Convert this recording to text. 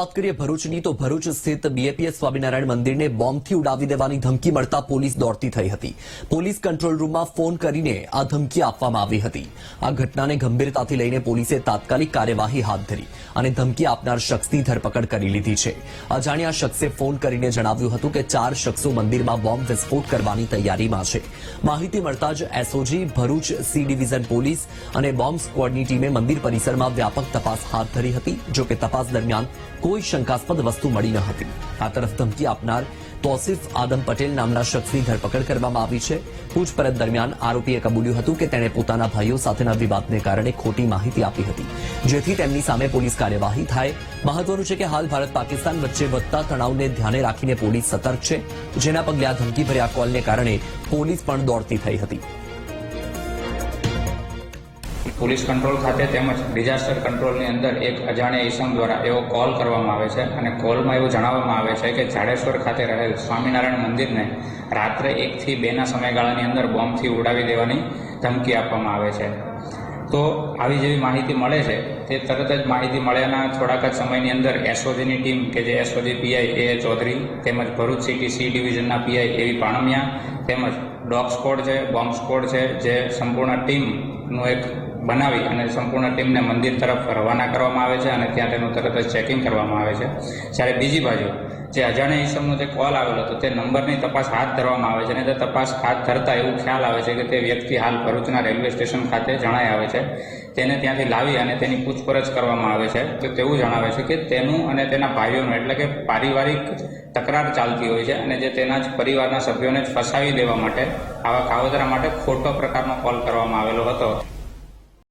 વાત કરીએ ભરૂચની, તો ભરૂચ સ્થિત બીએપીએસ સ્વામિનારાયણ મંદિરને બોમ્બથી ઉડાવી દેવાની ધમકી મળતા પોલીસ દોડતી થઈ હતી. પોલીસ કંટ્રોલ રૂમમાં ફોન કરીને આ ધમકી આપવામાં આવી હતી. આ ઘટનાને ગંભીરતાથી લઈને પોલીસે તાત્કાલિક કાર્યવાહી હાથ ધરી અને ધમકી આપનાર શખ્સની ધરપકડ કરી લીધી છે. અજાણ્યા શખ્સે ફોન કરીને જણાવ્યું હતું કે ચાર શખ્સો મંદિરમાં બોમ્બ વિસ્ફોટ કરવાની તૈયારીમાં છે. માહિતી મળતા જ SOG Bharuch C division police અને બોમ્બ સ્ક્વોડની ટીમે મંદિર પરિસરમાં વ્યાપક તપાસ હાથ ધરી હતી, જોકે તપાસ દરમિયાન કોઈ શંકાસ્પદ વસ્તુ મળી ન હતી. આ તરફ ધમકી આપનાર તોસિફ આદમ પટેલ નામના શખ્સની ધરપકડ કરવામાં આવી છે. પૂછપરછ દરમિયાન આરોપીએ કબૂલ્યું હતું કે તેણે પોતાના ભાઈઓ સાથેના વિવાદને કારણે ખોટી માહિતી આપી હતી. જેથી તેમની સામે પોલીસ કાર્યવાહી થાય. મહત્વનું છે કે હાલ ભારત પાકિસ્તાન વચ્ચે વધતા તણાવને ધ્યાને રાખીને પોલીસ સતર્ક છે. જેના પગલે આ ધમકીભર્યા કોલને કારણે પોલીસ પણ દોડતી થઈ હતી. પોલીસ કંટ્રોલ ખાતે તેમજ ડિઝાસ્ટર કંટ્રોલની અંદર એક અજાણ્યા ઈસમ દ્વારા એવો કોલ કરવામાં આવે છે અને કોલમાં એવું જણાવવામાં આવે છે કે જાડેશ્વર ખાતે રહેલ સ્વામિનારાયણ મંદિરને રાત્રે એકથી બેના સમયગાળાની અંદર બોમ્બથી ઉડાવી દેવાની ધમકી આપવામાં આવે છે. તો આવી જેવી માહિતી મળે છે, તે તરત જ માહિતી મળ્યાના થોડાક જ સમયની અંદર એસઓજીની ટીમ કે જે એસઓજી પીઆઈ એ ચૌધરી તેમજ ભરૂચ સિટી સી ડિવિઝનના પીઆઈ એવી પાણમિયા તેમજ ડોગ સ્કોડ છે, બોમ્બ સ્કોડ છે, જે સંપૂર્ણ ટીમનું એક બનાવી અને સંપૂર્ણ ટીમને મંદિર તરફ રવાના કરવામાં આવે છે અને ત્યાં તેનું તરત જ ચેકિંગ કરવામાં આવે છે. જ્યારે બીજી બાજુ જે અજાણ્યા ઈસમનો જે કોલ આવેલો હતો, તે નંબરની તપાસ હાથ ધરવામાં આવે છે અને તે તપાસ હાથ ધરતા એવું ખ્યાલ આવે છે કે તે વ્યક્તિ હાલ ભરૂચના રેલવે સ્ટેશન ખાતે જણાઈ આવે છે. તેને ત્યાંથી લાવી અને તેની પૂછપરછ કરવામાં આવે છે. તો તેવું જણાવે છે કે તેનું અને તેના ભાઈઓનું એટલે કે પારિવારિક તકરાર ચાલતી હોય છે અને જે તેના જ પરિવારના સભ્યોને ફસાવી દેવા માટે આવા કાવતરા માટે ખોટો પ્રકારનો કોલ કરવામાં આવેલો હતો.